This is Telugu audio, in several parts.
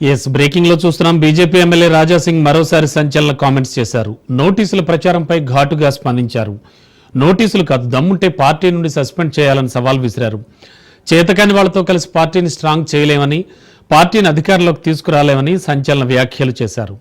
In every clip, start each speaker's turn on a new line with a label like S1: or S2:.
S1: ఎస్ బ్రేకింగ్లో చూస్తున్నాం. బీజేపీ ఎమ్మెల్యే రాజా సింగ్ మరోసారి సంచలన కామెంట్స్ చేశారు. నోటీసుల ప్రచారంపై ఘాటుగా స్పందించారు. నోటీసులు కాదు దమ్ముంటే పార్టీ నుండి సస్పెండ్ చేయాలని సవాల్ విసిరారు. చేతకాని వాళ్ళతో కలిసి పార్టీని స్ట్రాంగ్ చేయలేమని పార్టీని అధికారంలోకి తీసుకురాలేమని సంచలన వ్యాఖ్యలు చేశారు.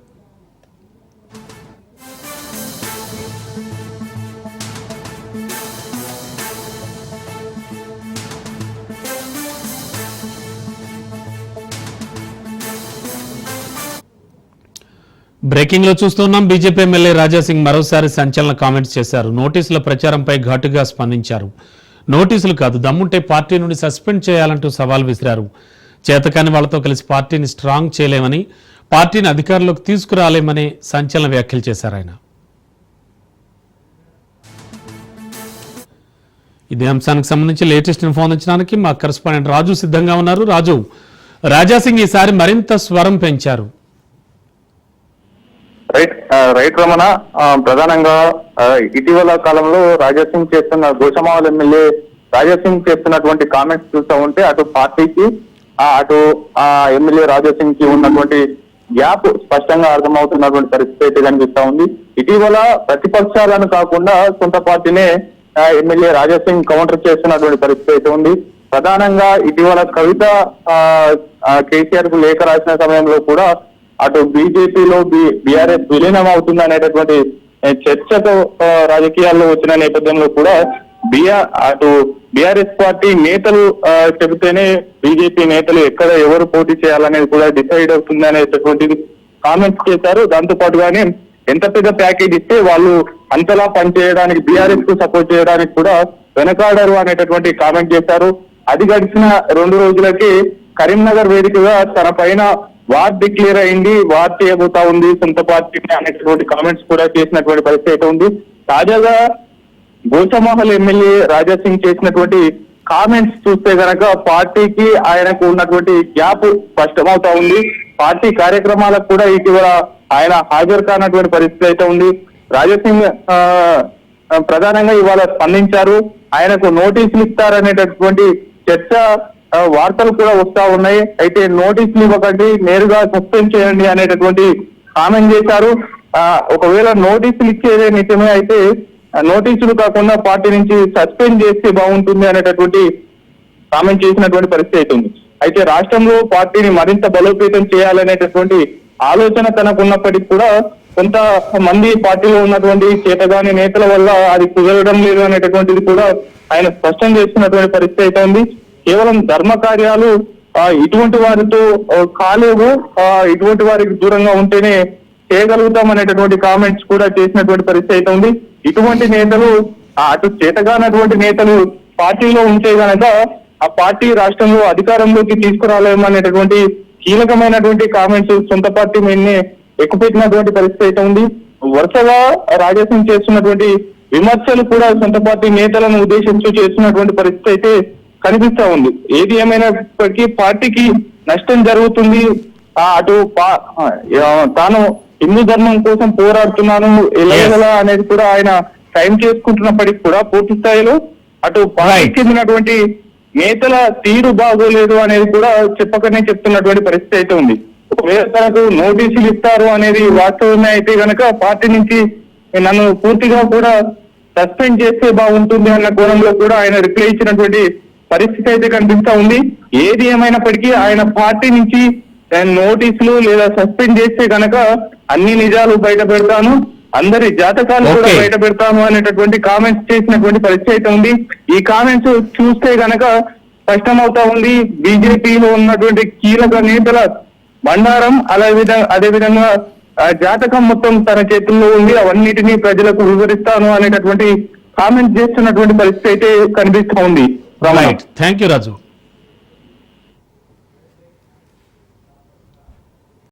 S1: బ్రేకింగ్లో చూస్తున్నాం. బీజేపీ ఎమ్మెల్యే రాజా సింగ్ మరోసారి సంచలన కామెంట్స్ చేశారు. నోటీసుల ప్రచారంపై ఘాటుగా స్పందించారు. నోటీసులు కాదు దమ్ముంటే పార్టీ నుండి సస్పెండ్ చేయాలంటూ సవాల్ విసిరారు. చేతకాని వాళ్ళతో కలిసి పార్టీని స్ట్రాంగ్ చేయలేమని పార్టీని అధికారంలోకి తీసుకురాలేమని సంచలన వ్యాఖ్యలు చేశారు ఆయన. ఇదే అంశానికి సంబంధించి లేటెస్ట్ ఇన్ఫర్మేషన్ మా కరెస్పాండెంట్ రాజు సిద్ధంగా ఉన్నారు. రాజు రాజా సింగ్ ఈసారి మరింత స్వరం పెంచారు.
S2: రైట్ రైట్ రమణ ప్రధానంగా ఇటీవల కాలంలో రాజాసింగ్ చేస్తున్న గోషమావల్ ఎమ్మెల్యే రాజాసింగ్ చేస్తున్నటువంటి కామెంట్స్ చూస్తూ ఉంటే అటు పార్టీకి అటు ఆ ఎమ్మెల్యే రాజాసింగ్కి ఉన్నటువంటి గ్యాప్ స్పష్టంగా అర్థమవుతున్నటువంటి పరిస్థితి అయితే కనిపిస్తా ఉంది. ఇటీవల ప్రతిపక్షాలను కాకుండా సొంత పార్టీనే ఎమ్మెల్యే రాజాసింగ్ కౌంటర్ చేస్తున్నటువంటి పరిస్థితి అయితే ఉంది. ప్రధానంగా ఇటీవల కవిత కేసీఆర్కు లేఖ రాసిన సమయంలో కూడా అటు బీజేపీలో బీఆర్ఎస్ విలీనం అవుతుంది అనేటటువంటి చర్చతో రాజకీయాల్లో వచ్చిన నేపథ్యంలో కూడా బిఆర్ అటు బీఆర్ఎస్ పార్టీ నేతలు చెబితేనే బీజేపీ నేతలు ఎక్కడ ఎవరు పోటీ చేయాలనేది కూడా డిసైడ్ అవుతుంది అనేటటువంటిది కామెంట్స్ చేశారు. దాంతో పాటుగానే ఎంత పెద్ద ప్యాకేజ్ ఇస్తే వాళ్ళు అంతలా పనిచేయడానికి బీఆర్ఎస్కు సపోర్ట్ చేయడానికి కూడా వెనకాడరు అనేటటువంటి కామెంట్ చేశారు. అది గడిచిన రెండు రోజులకి కరీంనగర్ వేదికగా తన పైన వార్ డిక్లేర్ అయింది వార్ చేయబోతా ఉంది సొంత పార్టీని అనేటటువంటి కామెంట్స్ కూడా చేసినటువంటి పరిస్థితి అయితే ఉంది. తాజాగా గోచమహల్ ఎమ్మెల్యే రాజా సింగ్ చేసినటువంటి కామెంట్స్ చూస్తే కనుక పార్టీకి ఆయనకు ఉన్నటువంటి గ్యాప్ స్పష్టమవుతా ఉంది. పార్టీ కార్యక్రమాలకు కూడా ఇటీవల ఆయన హాజరు కానటువంటి పరిస్థితి అయితే ఉంది. రాజాసింగ్ సింగ్ ఆ, ప్రధానంగా ఇవాళ స్పందించారు. ఆయనకు నోటీసులు ఇస్తారనేటటువంటి చర్చ వార్తలు కూడా వస్తా ఉన్నాయి. అయితే నోటీసులు ఇవ్వకండి నేరుగా సస్పెండ్ చేయండి అనేటటువంటి కామెంట్ చేశారు. ఆ, ఒకవేళ నోటీసులు ఇచ్చేదే నిజమే అయితే నోటీసులు కాకుండా పార్టీ నుంచి సస్పెండ్ చేస్తే బాగుంటుంది అనేటటువంటి కామెంట్ చేసినటువంటి పరిస్థితి అయితే ఉంది. అయితే రాష్ట్రంలో పార్టీని మరింత బలోపేతం చేయాలనేటటువంటి ఆలోచన తనకు ఉన్నప్పటికీ కూడా కొంత మంది పార్టీలో ఉన్నటువంటి చేతగాని నేతల వల్ల అది కుదరడం లేదు అనేటటువంటిది కూడా ఆయన స్పష్టం చేస్తున్నటువంటి పరిస్థితి అయితే ఉంది. కేవలం ధర్మ కార్యాలు ఇటువంటి వారితో కాలేవు ఇటువంటి వారికి దూరంగా ఉంటేనే చేయగలుగుతాం అనేటటువంటి కామెంట్స్ కూడా చేసినటువంటి పరిస్థితి అయితే ఉంది. ఇటువంటి నేతలు అటు చేతగానటువంటి నేతలు పార్టీలో ఉంటే గనక ఆ పార్టీ రాష్ట్రంలో అధికారంలోకి తీసుకురాలేమనేటటువంటి కీలకమైనటువంటి కామెంట్స్ సొంత పార్టీ మీదనే ఎక్కుపెట్టినటువంటి పరిస్థితి అయితే ఉంది. వరుసగా రాజేశం చేస్తున్నటువంటి విమర్శలు కూడా సొంత పార్టీ నేతలను ఉద్దేశించి చేస్తున్నటువంటి పరిస్థితి అయితే కనిపిస్తా ఉంది. ఏది ఏమైనప్పటికీ పార్టీకి నష్టం జరుగుతుంది. అటు తాను హిందూ ధర్మం కోసం పోరాడుతున్నాను ఎలా అనేది కూడా ఆయన టైం చేసుకుంటున్నప్పటికీ కూడా పూర్తి స్థాయిలో అటు పార్టీకి. చెందినటువంటి నేతల తీరు బాగోలేదు అనేది కూడా చెప్పకనే చెప్తున్నటువంటి పరిస్థితి అయితే ఉంది. ఒకవేళ తనకు నోటీసులు ఇస్తారు అనేది వాస్తవమే అయితే గనక పార్టీ నుంచి నన్ను పూర్తిగా కూడా సస్పెండ్ చేస్తే బాగుంటుంది అన్న కోణంలో కూడా ఆయన రిప్లై ఇచ్చినటువంటి పరిస్థితి అయితే కనిపిస్తా ఉంది. ఏది ఏమైనప్పటికీ ఆయన పార్టీ నుంచి నోటీసులు లేదా సస్పెండ్ చేస్తే గనక అన్ని నిజాలు బయట పెడతాను. అందరి జాతకాలు కూడా. బయట పెడతాను అనేటటువంటి కామెంట్స్ చేసినటువంటి పరిస్థితి అయితే ఉంది. ఈ కామెంట్స్ చూస్తే గనక స్పష్టమవుతా ఉంది. బీజేపీలో ఉన్నటువంటి కీలక నేతల బండారం అలా విధంగా అదే విధంగా జాతకం మొత్తం తన చేతుల్లో ఉంది. అవన్నిటినీ ప్రజలకు వివరిస్తాను అనేటటువంటి కామెంట్ చేస్తున్నటువంటి పరిస్థితి అయితే కనిపిస్తా ఉంది. రమణ.
S1: Thank you Raju